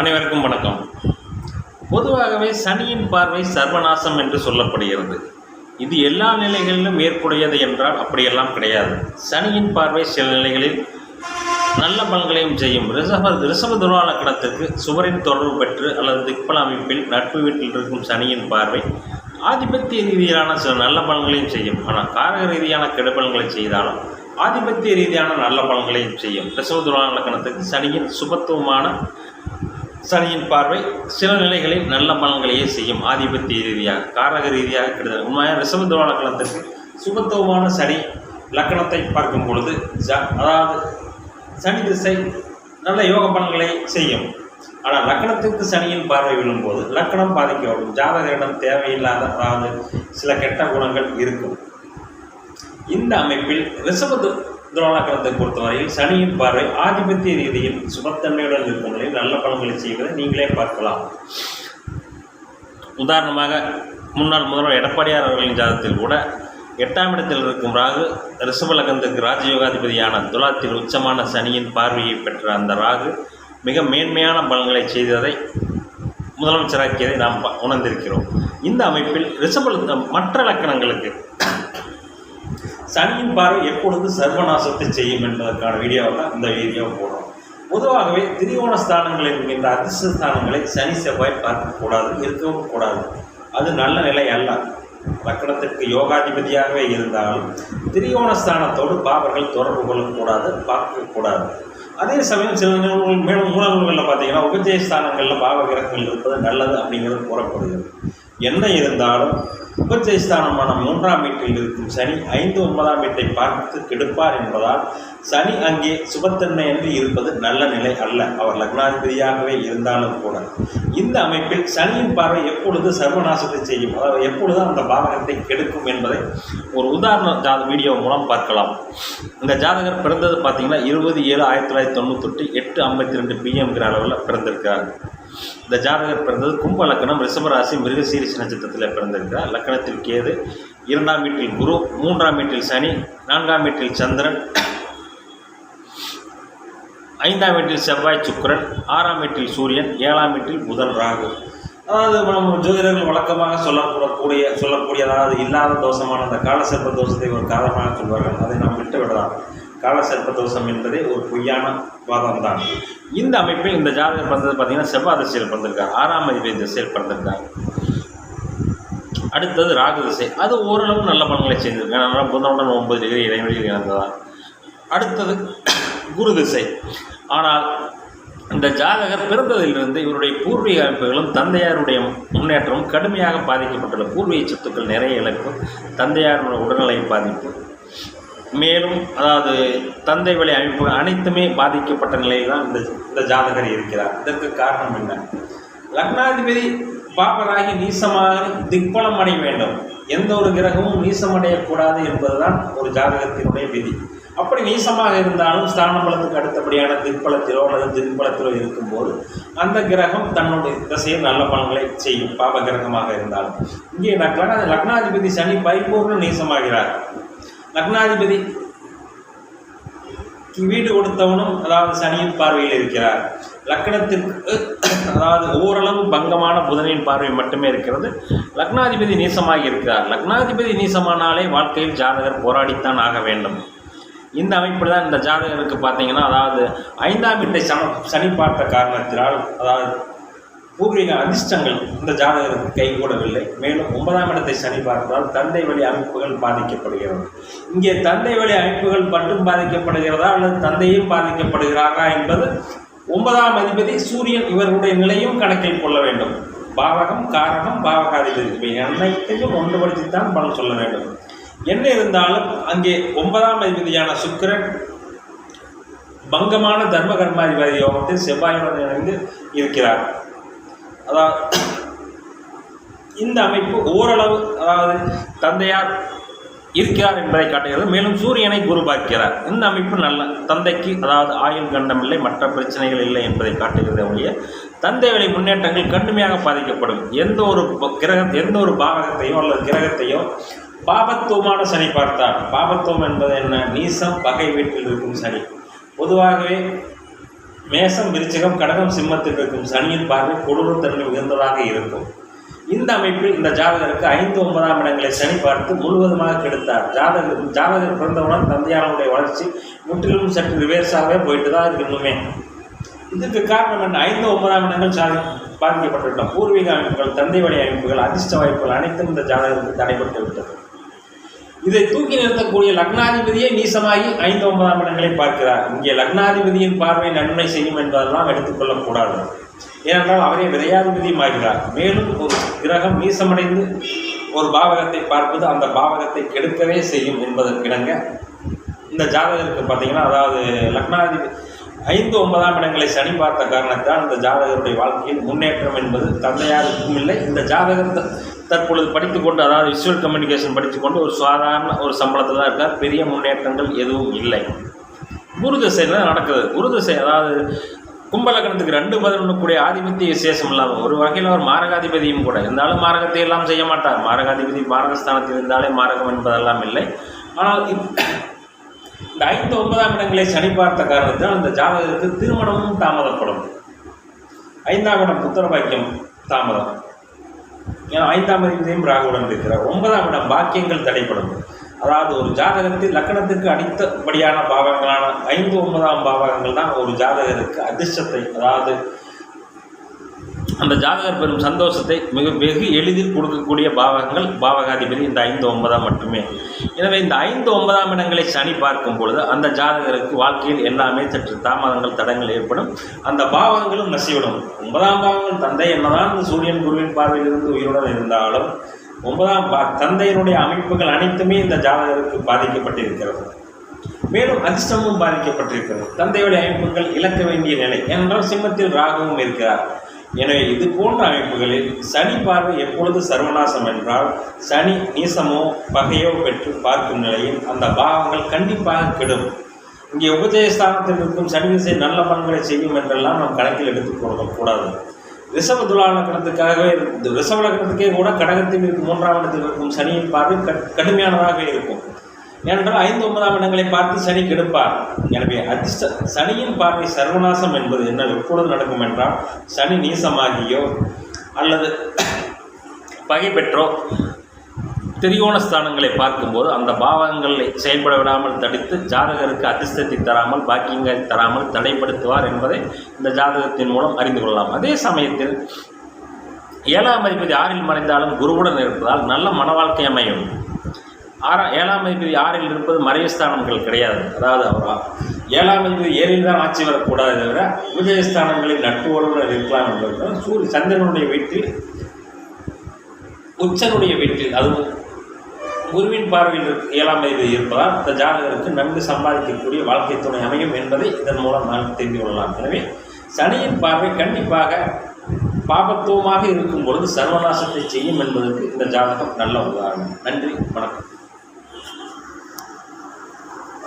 அனைவருக்கும் வணக்கம். பொதுவாகவே சனியின் பார்வை சர்வநாசம் என்று சொல்லப்படுகிறது. இது எல்லா நிலைகளிலும் ஏற்புடையது என்றால் அப்படியெல்லாம் கிடையாது. சனியின் பார்வை சில நிலைகளில் நல்ல பலன்களையும் செய்யும். ரிசப ரிஷப துருவாலக்கணத்திற்கு சுவரின் தொடர்பு பெற்று அல்லது திக்பல அமைப்பில் நட்பு வீட்டில் இருக்கும் சனியின் பார்வை ஆதிபத்திய ரீதியிலான சில நல்ல பலன்களையும் செய்யும். ஆனால் காரக ரீதியான கெடுபலன்களை செய்தாலும் ஆதிபத்திய ரீதியான நல்ல பலன்களையும் செய்யும். ரிஷப துருவாலக்கணத்துக்கு சனியின் சுபத்துவமான சனியின் பார்வை சில நிலைகளில் நல்ல பலன்களையே செய்யும் ஆதிபத்திய ரீதியாக காரக ரீதியாக கெடுதல். உண்மையாக ரிஷப கலத்திற்கு சுபத்துவமான சனி லக்கணத்தை பார்க்கும் பொழுது அதாவது சனி திசை நல்ல யோக பலன்களை செய்யும். ஆனால் லக்கணத்திற்கு சனியின் பார்வை விழும்போது லக்கணம் பாதிக்கப்படும். ஜாதகரிடம் தேவையில்லாத அதாவது சில கெட்ட குணங்கள் இருக்கும். இந்த அமைப்பில் ரிஷப துரோணக்கணத்தை பொறுத்தவரையில் சனியின் பார்வை ஆதிபத்திய ரீதியில் சுபத்தன்மையுடன் இருக்கும் நிலையில் நல்ல பலன்களை செய்வதை நீங்களே பார்க்கலாம். உதாரணமாக முன்னாள் முதல்வர் எடப்பாடியார் அவர்களின் ஜாதத்தில் கூட எட்டாம் இடத்தில் இருக்கும் ராகு ரிஷப ராஜயோகாதிபதியான துலாத்தில் உச்சமான சனியின் பார்வையை பெற்ற அந்த ராகு மிக மேன்மையான பலன்களை செய்ததை முதலமைச்சராக்கியதை நாம் ப- உணர்ந்திருக்கிறோம். இந்த அமைப்பில் ரிஷபல மற்ற லக்கணங்களுக்கு சனியின் பார்வை எப்பொழுது சர்வநாசத்தை செய்யும் என்பதற்கான வீடியோவை தான் இந்த வீடியோ போடுறோம். பொதுவாகவே திரிகோண ஸ்தானங்கள் என்கின்ற அதிர்ஷ்ட ஸ்தானங்களை சனி செவ்வாய் பார்க்கக்கூடாது இருக்கவும் கூடாது. அது நல்ல நிலை அல்ல. லக்கணத்திற்கு யோகாதிபதியாகவே இருந்தாலும் திரிகோண ஸ்தானத்தோடு பாவர்கள் தொடர்பு கொள்ளக்கூடாது பார்க்கக்கூடாது. அதே சமயம் சில நிகழ்வுகள் மேலும் மூல பார்த்தீங்கன்னா உபஜய ஸ்தானங்களில் பாவ கிரகங்கள் இருப்பது நல்லது அப்படிங்கிறது கூறப்படுகிறது. என்ன இருந்தாலும் உபஜயஸ்தானமான மூன்றாம் வீட்டில் இருக்கும் சனி ஐந்து ஒன்பதாம் வீட்டை பார்த்து கெடுப்பார் என்பதால் சனி அங்கே சுபத்தன்மை என்று இருப்பது நல்ல நிலை அல்ல. அவர் லக்னாதிபதியாகவே இருந்தாலும் கூட. இந்த அமைப்பில் சனியின் பார்வை எப்பொழுது சர்வநாசத்தை செய்யும்? அதாவது எப்பொழுது அந்த பாவகத்தை கெடுக்கும் என்பதை ஒரு உதாரண ஜாத வீடியோ மூலம் பார்க்கலாம். இந்த ஜாதகர் பிறந்தது பார்த்தீங்கன்னா இருபது ஏழு ஆயிரத்தி தொள்ளாயிரத்தி தொண்ணூத்தொட்டு எட்டு ஐம்பத்தி ரெண்டு பிஎம்ங்கிற அளவில் பிறந்திருக்கார் இந்த ஜாதகர் பிறந்தது கும்ப லக்கணம் ரிஷபராசி மிருகசீரிஷ நட்சத்திரத்தில் பிறந்திருக்கிறார். லக்கணத்தில் கேது இரண்டாம் வீட்டில் குரு மூன்றாம் வீட்டில் சனி நான்காம் வீட்டில் சந்திரன் ஐந்தாம் வீட்டில் செவ்வாய் சுக்கிரன் ஆறாம் வீட்டில் சூரியன் ஏழாம் வீட்டில் புதன் ராகு. அதாவது நம்ம ஜோதிடர்கள் வழக்கமாக சொல்லக்கூடக்கூடிய சொல்லக்கூடிய அதாவது இல்லாத தோஷமான அந்த காலசர்ப்ப தோஷத்தை ஒரு காரணமாக சொல்வார்கள். அதை நாம் விட்டு விடலாம் காலசர்ப்ப தோஷம் என்பதே ஒரு பொய்யான வாதம் தான் இந்த அமைப்பில் இந்த ஜாதகர் பிறந்தது பார்த்தீங்கன்னா செவ்வாய் திசையில் பிறந்திருக்கார். ஆறாம் அதிபதி திசையில் பிறந்திருக்கார். அடுத்தது ராகு திசை. அது ஓரளவு நல்ல பலன்களை செய்திருக்கு. ஏன்னா புதனுடன் ஒன்பது டிகிரி இடைவெளியில் இறந்ததால் அடுத்தது குரு திசை. ஆனால் இந்த ஜாதகர் பிறந்ததிலிருந்து இவருடைய பூர்வீக அமைப்புகளும் தந்தையாருடைய முன்னேற்றமும் கடுமையாக பாதிக்கப்பட்டுள்ள பூர்வீக சொத்துக்கள் நிறைய இழப்பு தந்தையாருடைய உடல்நிலை பாதிப்பு மேலும் அதாவது தந்தை வழி அமைப்பு அனைத்துமே பாதிக்கப்பட்ட நிலையில் தான் இந்த இந்த ஜாதகர் இருக்கிறார். இதற்கு காரணம் என்ன? லக்னாதிபதி பாபராகி நீசமாக திக்பலம் அடைய வேண்டும். எந்த ஒரு கிரகமும் நீசமடையக்கூடாது என்பதுதான் ஒரு ஜாதகத்தினுடைய விதி. அப்படி நீசமாக இருந்தாலும் ஸ்தான பலத்துக்கு அடுத்தபடியான திக்பலத்திலோ அல்லது திக்பலத்திலோ இருக்கும்போது அந்த கிரகம் தன்னுடைய திசையில் நல்ல பலன்களை செய்யும். பாப கிரகமாக இருந்தாலும். இங்கே லக்னா லக்னாதிபதி சனி பரிபூர்ண நீசமாகிறார். லக்னாதிபதி வீடு கொடுத்தவனும் அதாவது சனியின் பார்வையில் இருக்கிறார். லக்னத்திற்கு அதாவது ஓரளவு பங்கமான புதனின் பார்வை மட்டுமே இருக்கிறது. லக்னாதிபதி நீசமாகி இருக்கிறார். லக்னாதிபதி நீசமானாலே வாழ்க்கையில் ஜாதகர் போராடித்தான் ஆக வேண்டும். இந்த அமைப்பில் தான் இந்த ஜாதகருக்கு பார்த்தீங்கன்னா அதாவது ஐந்தாம் வீட்டை சன சனி பார்த்த காரணத்தினால் அதாவது பூர்வீக அதிர்ஷ்டங்கள் இந்த ஜாதகருக்கு கைகூடவில்லை. மேலும் ஒன்பதாம் இடத்தை சனி பார்த்தால் தந்தை வழி அமைப்புகள் பாதிக்கப்படுகிறது. இங்கே தந்தை வழி அமைப்புகள் மட்டும் பாதிக்கப்படுகிறதா அல்லது தந்தையும் பாதிக்கப்படுகிறாரா என்பது ஒன்பதாம் அதிபதி சூரியன் இவர்களுடைய நிலையும் கணக்கில் கொள்ள வேண்டும். பாவகம் காரகம் பாவகாதிபதி இவை அனைத்தையும் ஒன்றுபடுத்தித்தான் பலன் சொல்ல வேண்டும். என்ன இருந்தாலும் அங்கே ஒன்பதாம் அதிபதியான சுக்கிரன் பங்கமான தர்ம கர்மாதிபதி யோகத்தில் செவ்வாயுடன் இணைந்து இருக்கிறார். அதாவது இந்த அமைப்பு ஓரளவு அதாவது தந்தையார் இருக்கிறார் என்பதை காட்டுகிறது. மேலும் சூரியனை குரு பார்க்கிறார். இந்த அமைப்பு நல்ல தந்தைக்கு அதாவது ஆயுள் கண்டம் இல்லை மற்ற பிரச்சனைகள் இல்லை என்பதை காட்டுகிறது ஒழிய தந்தை வழி முன்னேற்றங்கள் கடுமையாக பாதிக்கப்படும். எந்த ஒரு கிரக எந்த ஒரு பாவகத்தையோ அல்லது கிரகத்தையோ பாபத்துவமான சனி பார்த்தார். பாபத்துவம் என்பது என்ன? நீசம் பகை வீட்டில் இருக்கும் சனி. பொதுவாகவே மேசம் விருச்சிகம் கடகம் சிம்மத்தில் இருக்கும் சனியின் பார்வை கொடூரத்தன்மை உயர்ந்ததாக இருக்கும். இந்த அமைப்பில் இந்த ஜாதகருக்கு ஐந்து ஒன்பதாம் இடங்களை சனி பார்த்து முழுவதுமாக கெடுத்தார். ஜாதகர் ஜாதகர் பிறந்தவுடன் தந்தையானவுடைய வளர்ச்சி முற்றிலும் சற்று ரிவேர்ஸாகவே போயிட்டு தான் இருக்கணுமே இதற்கு இதுக்கு காரணம் என்ன? ஐந்து ஒன்பதாம் இடங்கள் சா பாதிக்கப்பட்டுள்ளன பூர்வீக அமைப்புகள் தந்தை வழி அமைப்புகள் அதிர்ஷ்ட வாய்ப்புகள் அனைத்தும் இந்த ஜாதகருக்கு தடைபட்டு விட்டது இதை தூக்கி நிறுத்தக்கூடிய லக்னாதிபதியே நீசமாகி ஐந்து ஒன்பதாம் இடங்களை பார்க்கிறார். இங்கே லக்னாதிபதியின் பார்வை நன்மை செய்யும் என்பதெல்லாம் எடுத்துக்கொள்ளக்கூடாது. ஏனென்றால் அவரே விரையாதிபதியும் ஆகிறார் மேலும் ஒரு கிரகம் நீசமடைந்து ஒரு பாவகத்தை பார்ப்பது அந்த பாவகத்தை கெடுக்கவே செய்யும் என்பதற்கிணங்க இந்த ஜாதகருக்கு பார்த்தீங்கன்னா அதாவது லக்னாதிபதி ஐந்து ஒன்பதாம் இடங்களை சனி பார்த்த காரணத்தால் இந்த ஜாதகருடைய வாழ்க்கையில் முன்னேற்றம் என்பது தந்தையாருக்கும் இல்லை. இந்த ஜாதகம் தற்பொழுது படித்துக்கொண்டு அதாவது விஷுவல் கம்யூனிகேஷன் படித்துக்கொண்டு ஒரு சாதாரண ஒரு சம்பளத்தில் தான் இருக்கார். பெரிய முன்னேற்றங்கள் எதுவும் இல்லை. குரு திசையில் தான் நடக்குது. குரு திசை அதாவது கும்பலக்கணத்துக்கு ரெண்டு பதினொன்று கூடிய ஆதிபத்திய விசேஷம் இல்லாமல் ஒரு வகையில் அவர் மாரகாதிபதியும் கூட. இருந்தாலும் மாரகத்தை எல்லாம் செய்ய மாட்டார். மாரகாதிபதி மாரகஸ்தானத்தில் இருந்தாலே மாரகம் என்பதெல்லாம் இல்லை. ஆனால் இந்த ஐந்து ஒன்பதாம் இடங்களை சனி பார்த்த காரணத்தால் அந்த ஜாதகத்துக்கு திருமணமும் தாமதப்படும். ஐந்தாம் இடம் புத்திர பாக்கியம் தாமதம். ஏன்னா ஐந்தாம் இடத்தையும் ராகுடன் இருக்கிறார். ஒன்பதாம் இடம் பாக்கியங்கள் தடைப்படும் அதாவது ஒரு ஜாதகத்தில் லக்கணத்திற்கு அடித்தபடியான பாவங்களான ஐந்து ஒன்பதாம் பாவகங்கள் தான் ஒரு ஜாதகருக்கு அதிர்ஷ்டத்தை அதாவது அந்த ஜாதகர் பெறும் சந்தோஷத்தை மிக வெகு எளிதில் கொடுக்கக்கூடிய பாவகங்கள் பாவகாதிபதி இந்த ஐந்து ஒன்பதாம் மட்டுமே. எனவே இந்த ஐந்து ஒன்பதாம் இடங்களை சனி பார்க்கும் பொழுது அந்த ஜாதகருக்கு வாழ்க்கையில் எல்லாமே சற்று தாமதங்கள் தடங்கள் ஏற்படும். அந்த பாவகங்களும் நசிவிடும். ஒன்பதாம் பாவங்கள் தந்தை என்னதான் இந்த சூரியன் குருவின் பார்வையிலிருந்து உயிருடன் இருந்தாலும் ஒன்பதாம் பா தந்தையினுடைய அமைப்புகள் அனைத்துமே இந்த ஜாதகருக்கு பாதிக்கப்பட்டிருக்கிறது. மேலும் அதிர்ஷ்டமும் பாதிக்கப்பட்டிருக்கிறது. தந்தையுடைய அமைப்புகள் இழக்க வேண்டிய நிலை. ஏனென்றால் சிம்மத்தில் ராகுவும் இருக்கிறார். எனவே இது போன்ற அமைப்புகளில் சனி பார்வை எப்பொழுது சர்வநாசம் என்றால் சனி நீசமோ பகையோ பெற்று பார்க்கும் நிலையில் அந்த பாவங்கள் கண்டிப்பாக கெடும். இங்கே உபஜயஸ்தானத்தில் இருக்கும் சனி திசை நல்ல பலன்களை செய்யும் என்றெல்லாம் நாம் கணக்கில் எடுத்துக் கொள்ளக்கூடாது ரிஷப துலா லக்னத்துக்காகவே இருக்கு ரிஷப கூட கடகத்தில் இருக்கும் மூன்றாம் இடத்தில் இருக்கும் சனியின் பார்வை கட்- கடுமையானதாக இருக்கும். ஏனென்றால் ஐந்து ஒன்பதாம் இடங்களை பார்த்து சனி கெடுப்பார். எனவே அதிர்ஷ்ட சனியின் பார்வை சர்வநாசம் என்பது என்ன எப்பொழுது நடக்கும் என்றால் சனி நீசமாகியோ அல்லது பகை பெற்றோ திரிகோண ஸ்தானங்களை பார்க்கும்போது அந்த பாவங்களை செயல்பட விடாமல் தடுத்து ஜாதகருக்கு அதிர்ஷ்டத்தை தராமல் பாக்கியங்களை தராமல் தடைப்படுத்துவார் என்பதை இந்த ஜாதகத்தின் மூலம் அறிந்து கொள்ளலாம். அதே சமயத்தில் ஏழாம் அதிபதி ஆறில் மறைந்தாலும் குருவுடன் இருப்பதால் நல்ல மன வாழ்க்கை அமையும். ஆறாம் ஏழாம் அதிபதி ஆறில் இருப்பது மறைவுஸ்தானங்கள் கிடையாது. அதாவது அவர் ஏழாம் அதிபதி ஏழில் தான் ஆட்சி வரக்கூடாது தவிர விஜயஸ்தானங்களில் நட்புறவுடன் இருக்கலாம் என்பது சூரிய சந்திரனுடைய வீட்டில் உச்சனுடைய வீட்டில் அதுவும் குருவின் பார்வையில் ஏழாம் அதிபதி இருப்பதால் இந்த ஜாதகருக்கு நன்கு சம்பாதிக்கக்கூடிய வாழ்க்கை துணை அமையும் என்பதை இதன் மூலம் நான் தெரிந்து கொள்ளலாம். எனவே சனியின் பார்வை கண்டிப்பாக பாபத்துவமாக இருக்கும் பொழுது சர்வநாசத்தை செய்யும் என்பதற்கு இந்த ஜாதகம் நல்ல உதாரணம். நன்றி வணக்கம்.